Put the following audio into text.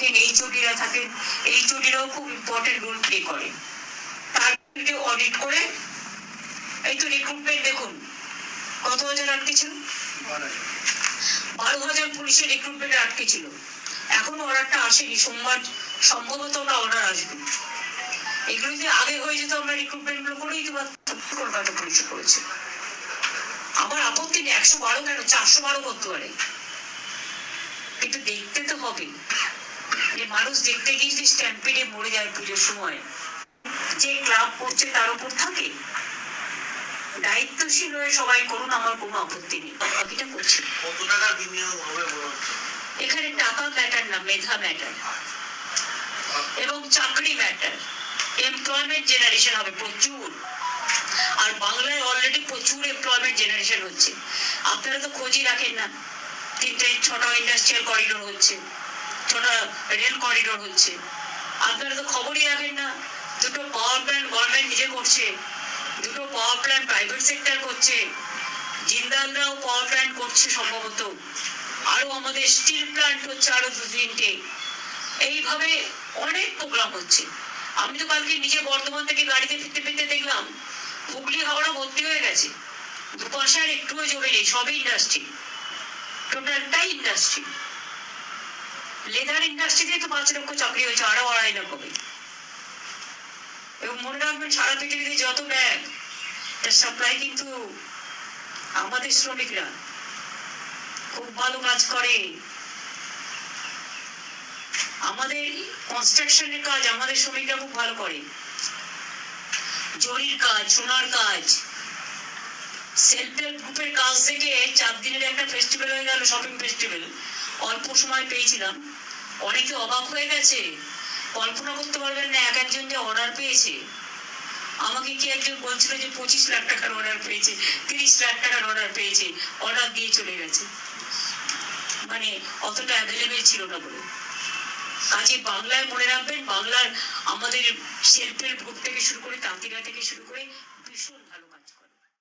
থাকেন এইচওডিরা থাকেন এইচওডিরাও খুব ইম্পর্টেন্ট রোল প্লে করে। তারপরে অডিট করে। এই তো রিক্রুটমেন্ট দেখুন, কত হাজার আটকে ছিল বারো হাজার পুলিশের রিক্রুটমেন্ট আটকে ছিল এখনও অর্ডারটা আসেনি, সোমবার সম্ভবত ওটা অর্ডার আসবে। এগুলো যদি আগে হয়ে যেত আমরা রিক্রুটমেন্টগুলো করেই পারতাম কলকাতা পুলিশে করেছে। আমার আপত্তি নেই, একশো বারো কেন? চারশো বারো করতে পারে। কিন্তু দেখতে তো হবে। যে মানুষ দেখতে গিয়ে যদি স্ট্যাম্পিডে মরে যায় পুজোর সময়। যে ক্লাব করছে তার উপর থাকে। দায়িত্বশীল হয়ে সবাই করুন আমার কোনো আপত্তি নেই। বাকিটা করছে। কত টাকার বিনিয়োগ হবে এখানে টাকা ম্যাটার না মেধা ম্যাটার এবং চাকরি ম্যাটার এমপ্লয়মেন্ট জেনারেশন হবে প্রচুর। আর বাংলায় অলরেডি প্রচুর এমপ্লয়মেন্ট জেনারেশন হচ্ছে। আপনারা তো খোঁজই রাখেন না। তিনটে ছটা ইন্ডাস্ট্রিয়াল করিডোর হচ্ছে। ছটা রেল করিডোর হচ্ছে। আপনারা তো খবরই রাখেন না। দুটো পাওয়ার প্ল্যান্ট গভর্নমেন্ট নিজে করছে। দুটো পাওয়ার প্ল্যান্ট প্রাইভেট সেক্টর করছে। জিন্দালরাও পাওয়ার প্ল্যান্ট করছে সম্ভবত। আরও আমাদের স্টিল প্ল্যান্ট হচ্ছে আরও দু তিনটে। এইভাবে অনেক প্রোগ্রাম হচ্ছে। আমি তো কালকে নিজে বর্ধমান থেকে গাড়িতে ফিরতে ফিরতে দেখলাম, হুগলি, হাওড়া ভর্তি হয়ে গেছে। দুপাশে আর একটুও জমে নেই, সবই ইন্ডাস্ট্রি টোটালটাই ইন্ডাস্ট্রি লেদার ইন্ডাস্ট্রিতে তো পাঁচ লক্ষ চাকরি হয়েছে, আরও আড়াই লক্ষ হবে এবং মনে রাখবেন, সারা পৃথিবীতে যত ব্যাগ তার সাপ্লাই কিন্তু আমাদের শ্রমিকরা খুব ভালো কাজ করে। আমাদের কনস্ট্রাকশনের কাজ আমাদের শ্রমিকরা খুব ভালো করে। জরির কাজ, সোনার কাজ সেলফ হেল্প গ্রুপের কাজ থেকে চার দিনের একটা ফেস্টিভ্যাল হয়ে গেল শপিং ফেস্টিভ্যাল অল্প সময় পেয়েছিলাম। অনেকে অবাক হয়ে গেছে, কল্পনা করতে পারবেন না এক একজন যে অর্ডার পেয়েছে। আমাকে কি একজন বলছিল যে পঁচিশ লাখ টাকার অর্ডার পেয়েছে, তিরিশ লাখ টাকার অর্ডার পেয়েছে অর্ডার দিয়ে চলে গেছে। মানে অতটা অ্যাভেলেবেল ছিল না বলে। কাজে বাংলায় মনে রাখবেন, বাংলার আমাদের সেলফ হেল্প গ্রুপ থেকে শুরু করে তাঁতিরা থেকে শুরু করে ভীষণ ভালো